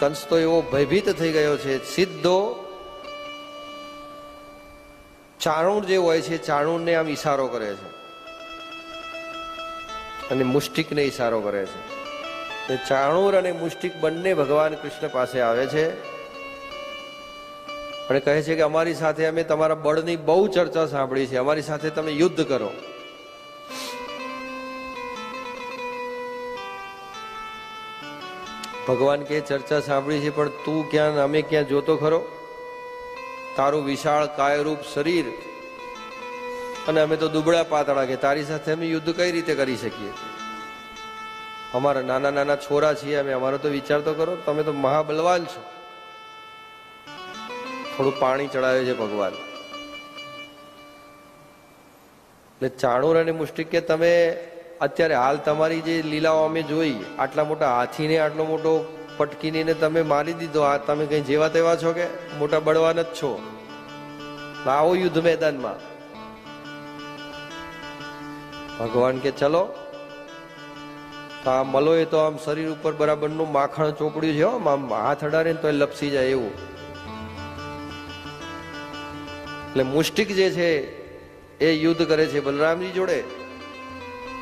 કંસ તો એવો ભયભીત થઈ ગયો છે. સીધો ચાણુર જે હોય છે, ચાણુણને આમ ઈશારો કરે છે. અને મુષ્ટિકને ઈશારો કરે છે. ચાણુર અને મુષ્ટિક બંને ભગવાન કૃષ્ણ પાસે આવે છે અને કહે છે કે અમારી સાથે અમે તમારા બળની બહુ ચર્ચા સાંભળી છે. અમારી સાથે તમે યુદ્ધ કરો. ભગવાન કે ચર્ચા સાંભળી છે, પણ તું ક્યાં અમે ક્યાં જોતો ખરો? તારું વિશાળ કાયરૂપ શરીર અને અમે તો દુબળા પાતળા કે તારી સાથે અમે યુદ્ધ કઈ રીતે કરી શકીએ? અમારા નાના નાના છોરા છીએ અમે, અમારો તો વિચાર તો કરો, તમે તો મહાબલવાન છો. થોડું પાણી ચડાવે છે ભગવાન. એટલે ચાણુર અને મુષ્ટિક કે તમે અત્યારે હાલ તમારી જે લીલાઓ અમે જોઈ, આટલા મોટા હાથીને, આટલો મોટો પટકીને તમે મારી દીધો. આ તમે કઈ જેવા તેવા છો કે મોટા બળવાન જ છો? આવો યુદ્ધ મેદાનમાં. ભગવાન કે ચલો. તો આ મલો એ તો આમ શરીર ઉપર બરાબરનું માખણ ચોપડ્યું છે આમ હાથ અડાડે તો એ લપસી જાય એવું. એટલે મુષ્ટિક જે છે, એ યુદ્ધ કરે છે. બલરામજી જોડે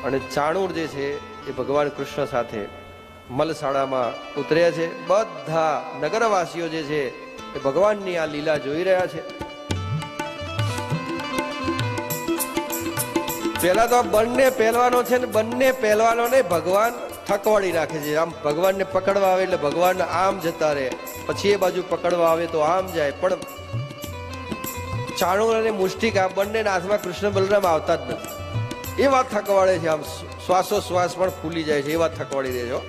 અને ચાણૂર જે છે, એ ભગવાન કૃષ્ણ સાથે મલસાણામાં ઉતર્યા છે. બધા નગરવાસીઓ જે છે, એ ભગવાનની આ લીલા જોઈ રહ્યા છે. પેલા તો બંને પહેલવાનો છે ને, બંને પહેલવાનોને ભગવાન થકવાડી રાખે છે. આમ ભગવાનને પકડવા આવે એટલે ભગવાન આમ જતા રહે. પછી એ બાજુ પકડવા આવે તો આમ જાય. પણ ચાણુર અને મુષ્ટિક આ બંનેના હાથમાં કૃષ્ણ બલરામ આવતા જ નથી. એ વાત થકવાડે છે. આમ શ્વાસો શ્વાસ પણ ફૂલી જાય છે. એવા થકવાડી દેજો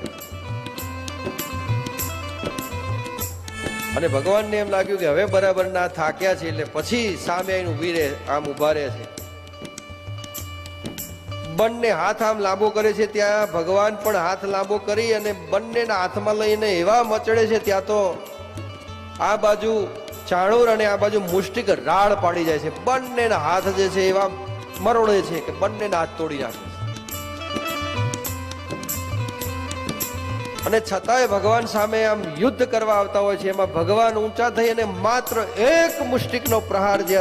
અને ભગવાનને એમ લાગ્યું કે હવે બરાબર ના થાક્યા છે એટલે પછી સામે આવીને ઊભી રહે, આમ ઊભા રહે છે. બંને હાથ આમ લાંબો કરે છે. ત્યાં ભગવાન પણ હાથ લાંબો કરી અને બંનેના હાથમાં લઈને એવા મચડે છે, ત્યાં તો આ બાજુ ચાણુર અને આ બાજુ મુષ્ટિક રાડ પાડી જાય છે. બંનેના હાથ જે છે એવા મરોડે છે કે બંનેના હાથ તોડી નાખે અને છતાંય ભગવાન સામે આમ યુદ્ધ કરવા આવતા હોય છે, એમાં ભગવાન ઊંચા થઈ અને માત્ર એક મુષ્ટિકનો પ્રહાર જે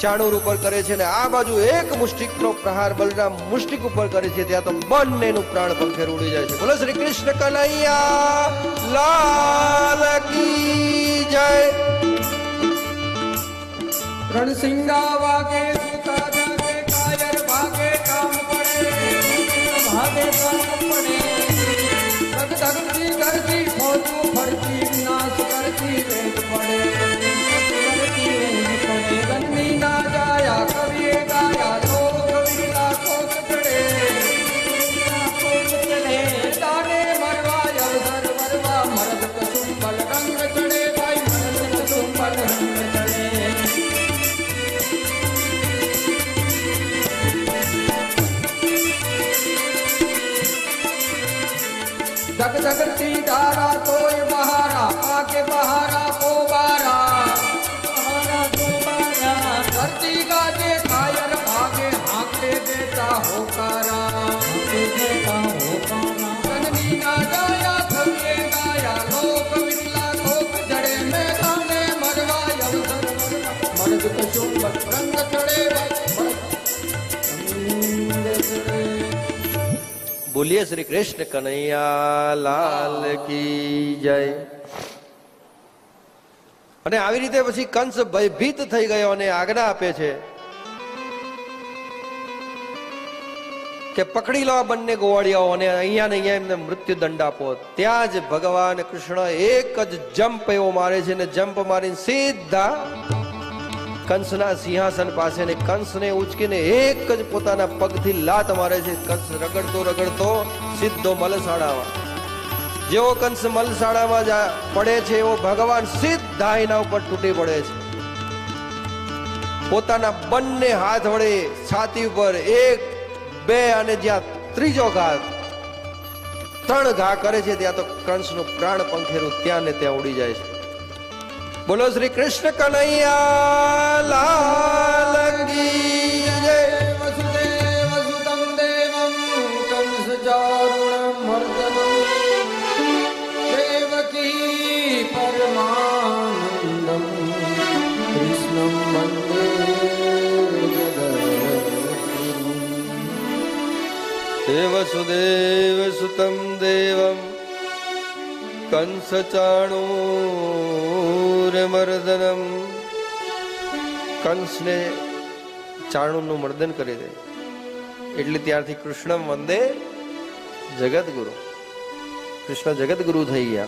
ચાણુર ઉપર કરે છે ને આ બાજુ એક મુષ્ટિકનો પ્રહાર બલરામ મુષ્ટિક ઉપર કરે છે, ત્યાં તો બંનેનું પ્રાણ પંખેર ઉડી જાય છે. બોલો, શ્રી કૃષ્ણ કનૈયા, લાલ કી જય. रणसिंगावा के જગજગતી ધારા તોય બહારા પાકે બહારા પોબારા બોલીએ શ્રી કૃષ્ણ કનૈયા, લાલ કી જય. અને આવી રીતે પછી કંસ ભયભીત થઈ ગયો અને આજ્ઞા આપે છે કે પકડી લો બંને ગોવાળિયાઓ અને અહીંયા ને અહીંયા એમને મૃત્યુ દંડ આપો. ત્યાં જ ભગવાન કૃષ્ણ એક જ જમ્પ એવો મારે છે ને જમ્પ મારીને સીધા કંસના સિંહાસન પાસે ને કંસને ઉચકીને એક જ પોતાના પગથી લાત મારે છે. કંસ રગડતો રગડતો સીધો મલસાડામાં જેવો કંસ મલસાડામાં પડે છે, એવો ભગવાન સીધા એના ઉપર તૂટી પડે છે. પોતાના બંને હાથ વડે છાતી ઉપર એક, બે અને જ્યાં ત્રીજો ઘા ત્રણ ઘા કરે છે, ત્યાં તો કંસનું પ્રાણ પંખેરું ત્યાં ને ત્યાં ઉડી જાય છે. બોલો શ્રી કૃષ્ણ કનૈયા લાલ દેવસુદેવ સુતમ દેવમ કંસ ચાણૂરમર્દનમ કંસને ચાણુનું મર્દન કરી દે એટલે ત્યારથી કૃષ્ણમ વંદે જગદગુરુ. કૃષ્ણ જગતગુરુ થઈ ગયા.